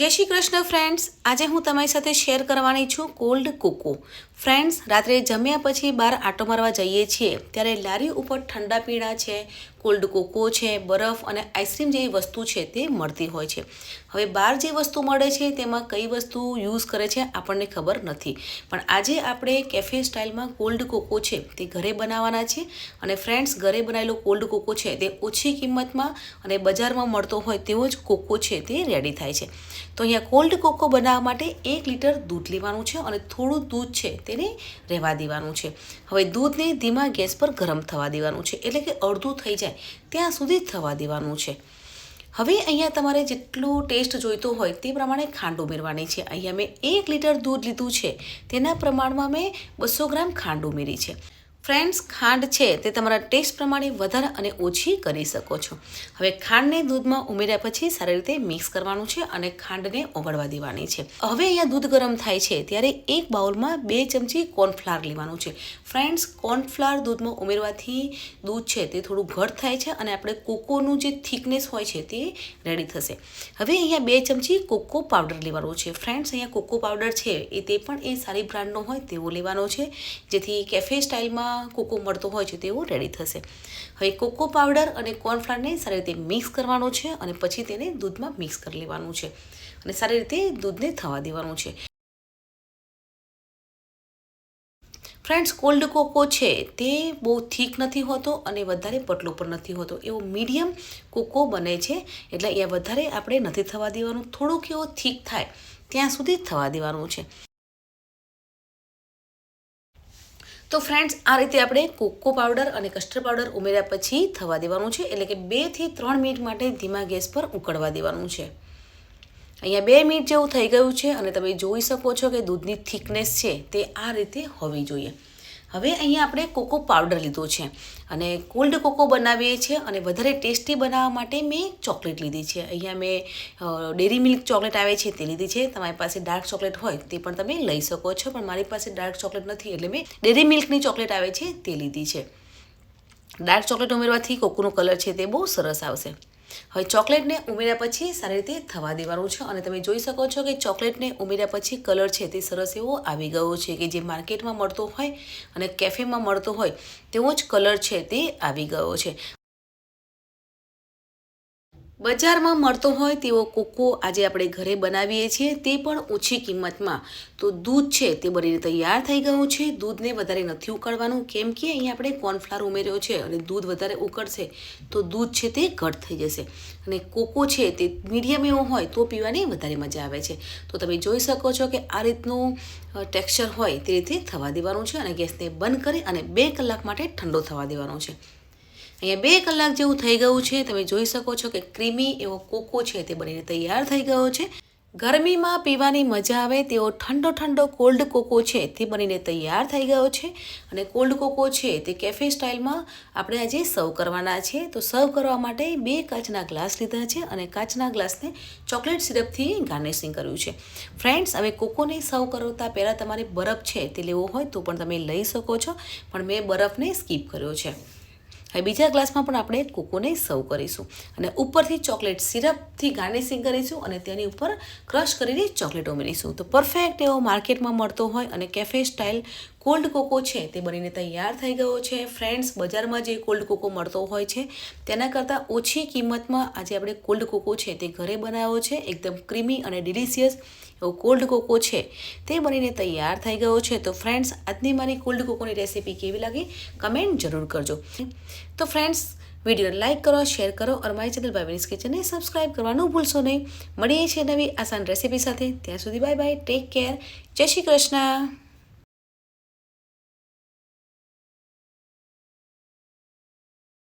જય શ્રી કૃષ્ણ ફ્રેન્ડ્સ આજે હું તમારી સાથે શેર કરવાની છું કોલ્ડ કોકો ફ્રેન્ડ્સ રાત્રે જમ્યા પછી બહાર આટો મારવા જઈએ છીએ, ત્યારે લારી ઉપર ઠંડા પીણા છે કોલ્ડ કોકો છે, બરફ અને આઈસ્ક્રીમ જેવી વસ્તુ છે તે મળતી હોય છે. હવે બહાર જે વસ્તુ મળે છે, તેમાં કઈ વસ્તુ યુઝ કરે છે આપણને ખબર નથી. પણ આજે આપણે કેફે સ્ટાઇલમાં કોલ્ડ કોકો છે તે ઘરે બનાવવાના છે અને ફ્રેન્ડ્સ ઘરે બનાવેલો કોલ્ડ કોકો છે તે ઓછી કિંમતમાં અને બજારમાં મળતો હોય તેવો જ કોકો છે તે રેડી થાય છે. તો અહીંયા કોલ્ડ કોકો બનાવવા માટે એક લીટર દૂધ લેવાનું છે અને થોડું દૂધ છે તેને રહેવા દેવાનું છે. હવે દૂધને ધીમા ગેસ પર ગરમ થવા દેવાનું છે, એટલે કે અડધું થઈ જાય ત્યાં સુધી થવા દેવાનું છે. હવે અહીંયા તમારે જેટલું ટેસ્ટ જોઈતો હોય તે પ્રમાણે ખાંડ ઉમેરવાની છે. અહીંયા મેં એક લીટર દૂધ લીધું છે, તેના પ્રમાણમાં મેં બસો ગ્રામ ખાંડ ઉમેરી છે. ફ્રેન્ડ્સ, ખાંડ છે તે તમારા ટેસ્ટ પ્રમાણે વધારે અને ઓછી કરી શકો છો. હવે ખાંડને દૂધમાં ઉમેર્યા પછી સારી રીતે મિક્સ કરવાનું છે અને ખાંડને ઓગળવા દેવાની છે. હવે અહીંયા દૂધ ગરમ થાય છે ત્યારે એક બાઉલમાં બે ચમચી કોર્નફ્લાવર લેવાનું છે. ફ્રેન્ડ્સ, કોર્નફ્લાવર દૂધમાં ઉમેરવાથી દૂધ છે તે થોડું ઘટ થાય છે અને આપણે કોકોનું જે થિકનેસ હોય છે તે રેડી થશે. હવે અહીંયા બે ચમચી કોકો પાવડર લેવાનો છે. ફ્રેન્ડ્સ, અહીંયા કોકો પાવડર છે એ તે પણ એ સારી બ્રાન્ડનો હોય તેવો લેવાનો છે. જેથી કેફે સ્ટાઇલમાં કોકો મળતો હોય છે તેવો રેડી થશે. હવે કોકો પાવડર અને કોર્નફ્લાવરને સારી રીતે મિક્સ કરવાનું છે અને પછી તેને દૂધમાં મિક્સ કરી લેવાનું છે. અને સારી રીતે દૂધને થવા દેવાનું છે. ફ્રેન્ડ્સ કોલ્ડ કોકો છે તે બહુ થીક નથી હોતો અને વધારે પટલો પણ નથી હોતો. એવો મીડિયમ કોકો બને છે એટલે એ વધારે આપણે નથી થવા દેવાનું. થોડુંક એવો થીક થાય ત્યાં સુધી થવા દેવાનું છે. તો ફ્રેન્ડ્સ આ રીતે આપણે કોકો પાવડર અને કસ્ટર્ડ પાવડર ઉમેર્યા પછી થવા દેવાનું છે. એટલે કે બેથી ત્રણ મિનિટ માટે ધીમા ગેસ પર ઉકળવા દેવાનું છે. અહીંયા બે મિનિટ જેવું થઈ ગયું છે અને તમે જોઈ શકો છો કે દૂધની થિકનેસ છે તે આ રીતે હોવી જોઈએ. હવે અહીંયા આપણે કોકો પાવડર લીધો છે અને કોલ્ડ કોકો બનાવીએ છીએ અને વધારે ટેસ્ટી બનાવવા માટે મેં ચોકલેટ લીધી છે. અહીંયા મેં ડેરી મિલ્ક ચોકલેટ આવે છે તે લીધી છે. તમારી પાસે ડાર્ક ચોકલેટ હોય તે પણ તમે લઈ શકો છો, પણ મારી પાસે ડાર્ક ચોકલેટ નથી એટલે મેં ડેરી મિલ્કની ચોકલેટ આવે છે તે લીધી છે. ડાર્ક ચોકલેટ ઉમેરવાથી કોકોનો કલર છે તે બહુ સરસ આવશે. હવે ચોકલેટને ઉમેર્યા પછી સારી રીતે થવા દેવાનું છે અને તમે જોઈ શકો છો કે ચોકલેટને ઉમેર્યા પછી કલર છે તે સરસ એવો આવી ગયો છે કે જે માર્કેટમાં મળતો હોય અને કેફેમાં મળતો હોય તેવો જ કલર છે તે આવી ગયો છે. બજારમાં મળતો હોય તેવો કોકો આજે આપણે ઘરે બનાવીએ છીએ, તે પણ ઓછી કિંમતમાં. તો દૂધ છે તે બનીને તૈયાર થઈ ગયું છે. દૂધને વધારે નથી ઉકળવાનું, કેમ કે અહીંયા આપણે કોર્નફ્લાવર ઉમેર્યો છે અને દૂધ વધારે ઉકળશે તો દૂધ છે તે ઘટ થઈ જશે. અને કોકો છે તે મીડિયમ એવો હોય તો પીવાની વધારે મજા આવે છે. તો તમે જોઈ શકો છો કે આ રીતનું ટેક્સચર હોય તે રીતે થવા દેવાનું છે અને ગેસને બંધ કરી અને બે કલાક માટે ઠંડો થવા દેવાનો છે. અહીંયા બે કલાક જેવું થઈ ગયું છે. તમે જોઈ શકો છો કે ક્રીમી એવો કોકો છે તે બનીને તૈયાર થઈ ગયો છે. ગરમીમાં પીવાની મજા આવે તેવો ઠંડો ઠંડો કોલ્ડ કોકો છે તે બનીને તૈયાર થઈ ગયો છે. અને કોલ્ડ કોકો છે તે કેફે સ્ટાઇલમાં આપણે આજે સર્વ કરવાના છે. તો સર્વ કરવા માટે બે કાચના ગ્લાસ લીધા છે અને કાચના ગ્લાસને ચોકલેટ સિરપથી ગાર્નિશિંગ કર્યું છે. ફ્રેન્ડ્સ, હવે કોકોને સર્વ કરતા પહેલાં તમારે બરફ છે તે લેવો હોય તો પણ તમે લઈ શકો છો. પણ મેં બરફને સ્કીપ કર્યો છે. હવે બીજા ગ્લાસમાં પણ આપણે કોકોને સર્વ કરીશું. અને ઉપરથી ચોકલેટ સિરપથી ગાર્નિશિંગ કરીશું અને તેની ઉપર ક્રશ કરીને ચોકલેટ ઉમેરીશું. તો પરફેક્ટ એવો માર્કેટમાં મળતો હોય અને કેફે સ્ટાઇલ કોલ્ડ કોકો છે તે બનીને તૈયાર થઈ ગયો છે. ફ્રેન્ડ્સ, બજારમાં જે કોલ્ડ કોકો મળતો હોય છે, તેના કરતાં ઓછી કિંમતમાં આજે આપણે કોલ્ડ કોકો છે તે ઘરે બનાવ્યો છે. એકદમ ક્રીમી અને ડિલિશિયસ એવો કોલ્ડ કોકો છે તે બનીને તૈયાર થઈ ગયો છે. તો ફ્રેન્ડ્સ, આજની મારી કોલ્ડ કોકોની રેસીપી કેવી લાગી? કમેન્ટ જરૂર કરજો. તો ફ્રેન્ડ્સ વીડિયો લાઇક કરો શેર કરો અને મારી ચેનલ બાય કિચનને સબસ્ક્રાઈબ કરવાનું ભૂલશો નહીં. મળીએ છીએ નવી આસાન રેસીપી સાથે. ત્યાં સુધી બાય બાય ટેક કેર જય શ્રી કૃષ્ણ.